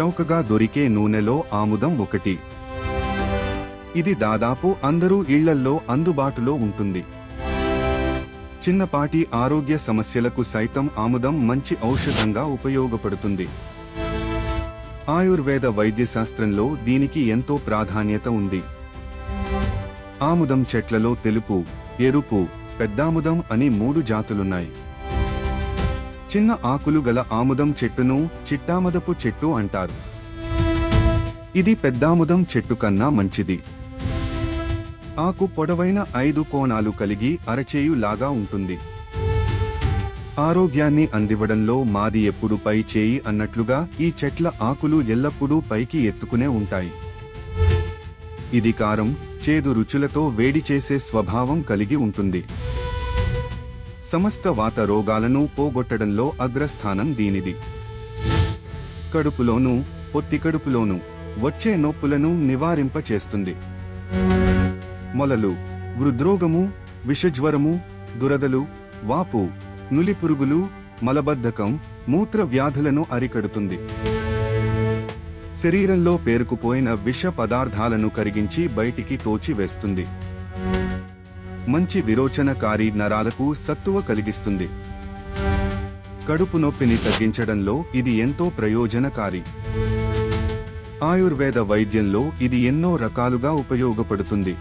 చౌకగా దొరికే నూనెలో ఆముదం ఒకటి. ఇది దాదాపు అందరూ ఇళ్ళల్లో అందుబాటులో ఉంటుంది. చిన్నపాటి ఆరోగ్య సమస్యలకు సైతం ఆముదం మంచి ఔషధంగా ఉపయోగపడుతుంది. ఆయుర్వేద వైద్యశాస్త్రంలో దీనికి ఎంతో ప్రాధాన్యత ఉంది. ఆముదం చెట్లలో తెలుపు ఎరుపు పెద్దాముదం అని మూడు జాతులున్నాయి. చిన్న ఆకులు గల ఆముదం చెట్టును చిట్టామదపు చెట్టు అంటారు. ఇది పెద్దాముదం చెట్టు కన్నా మంచిది. ఆకు పొడవైన ఐదు కోణాలు కలిగి అరచేయు లాగా ఉంటుంది. ఆరోగ్యాన్ని అందివ్వడంలో మాది ఎప్పుడు పై చేయి అన్నట్లుగా ఈ చెట్ల ఆకులు ఎల్లప్పుడూ పైకి ఎత్తుకునే ఉంటాయి. ఇది కారం చేదు రుచులతో వేడి చేసే స్వభావం కలిగి ఉంటుంది. సమస్త వాత రోగాలను పోగొట్టడంలో అగ్రస్థానం దీనిది. కడుపులోనూ పొత్తి కడుపులోను వచ్చే నొప్పులను నివారింపచేస్తుంది. మొలలు హృద్రోగము విషజ్వరము దురదలు వాపు నులిపురుగులు మలబద్ధకం మూత్ర వ్యాధులను అరికడుతుంది. శరీరంలో పేరుకుపోయిన విష పదార్థాలను కరిగించి బయటికి తోచివేస్తుంది. మంచి విరోచనకారి నరాలకు సత్తువ కలిగిస్తుంది. కడుపు నొప్పిని తగ్గించడంలో ఇది ఎంతో ప్రయోజనకారి. ఆయుర్వేద వైద్యంలో ఇది ఎన్నో రకాలుగా ఉపయోగపడుతుంది.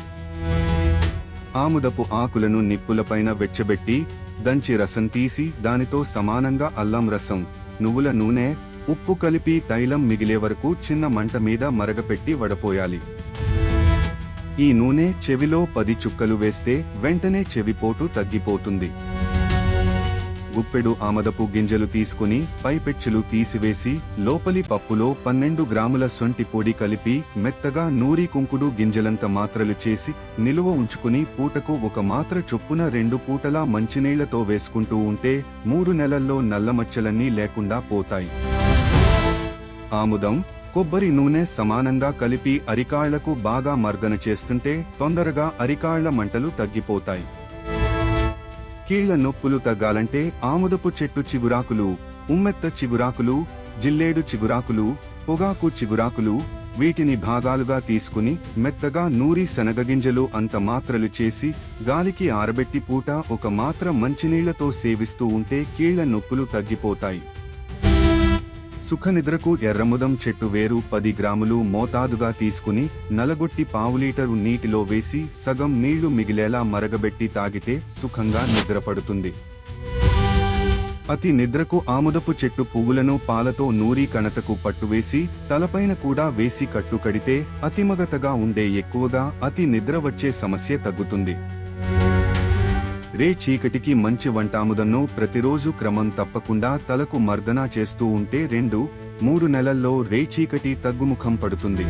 ఆముదపు ఆకులను నిప్పులపైన వెచ్చబెట్టి దంచి రసం తీసి దానితో సమానంగా అల్లం రసం నువ్వుల నూనె ఉప్పు కలిపి తైలం మిగిలే వరకు చిన్న మంట మీద మరగపెట్టి వడపోయాలి. ఈ నూనె చెవిలో పది చుక్కలు వేస్తే వెంటనే చెవిపోటు తగ్గిపోతుంది. గుప్పెడు ఆమదపు గింజలు తీసుకుని పైపెచ్చులు తీసివేసి లోపలి పప్పులో పన్నెండు గ్రాముల సొంటి పొడి కలిపి మెత్తగా నూరి కుంకుడు గింజలంత మాత్రలు చేసి నిలువ ఉంచుకుని పూటకు ఒక మాత్ర చొప్పున రెండు పూటలా మంచినీళ్ళతో వేసుకుంటూ ఉంటే మూడు నెలల్లో నల్లమచ్చలన్నీ లేకుండా పోతాయి. ఆముదం కొబ్బరి నూనె సమానంగా కలిపి అరికాళ్ళకు బాగా మర్దన చేస్తుంటే తొందరగా అరికాళ్ళ మంటలు తగ్గిపోతాయి. కీళ్ళ నొప్పులు తగ్గాలంటే ఆముదపు చెట్టు చిగురాకులు ఉమ్మెత్త చిగురాకులు జిల్లేడు చిగురాకులు పొగాకు చిగురాకులు వీటిని భాగాలుగా తీసుకుని మెత్తగా నూరి శనగగింజలు అంత మాత్రలు చేసి గాలికి ఆరబెట్టి పూట ఒక మాత్ర మంచినీళ్ళతో సేవిస్తూ ఉంటే కీళ్ళ నొప్పులు తగ్గిపోతాయి. సుఖనిద్రకు ఎర్రముదం చెట్టు వేరు పది గ్రాములు మోతాదుగా తీసుకుని నలగొట్టి పావు లీటరు నీటిలో వేసి సగం నీళ్ళు మిగిలేలా మరగబెట్టి తాగితే సుఖంగా నిద్రపడుతుంది. అతి నిద్రకు ఆముదపు చెట్టు పువ్వులను పాలతో నూరి కణతకు పట్టువేసి తలపైన కూడా వేసి కట్టుకడితే అతిమగతగా ఉండే ఎక్కువగా అతి నిద్ర వచ్చే సమస్య తగ్గుతుంది. రే చీకటికి మంచి వంటాముదన్నో ప్రతిరోజు క్రమం తప్పకుండా తలకు మర్దనా చేస్తూ ఉంటే రెండు మూడు నెలల్లో రే చీకటి తగ్గుముఖం పడుతుంది.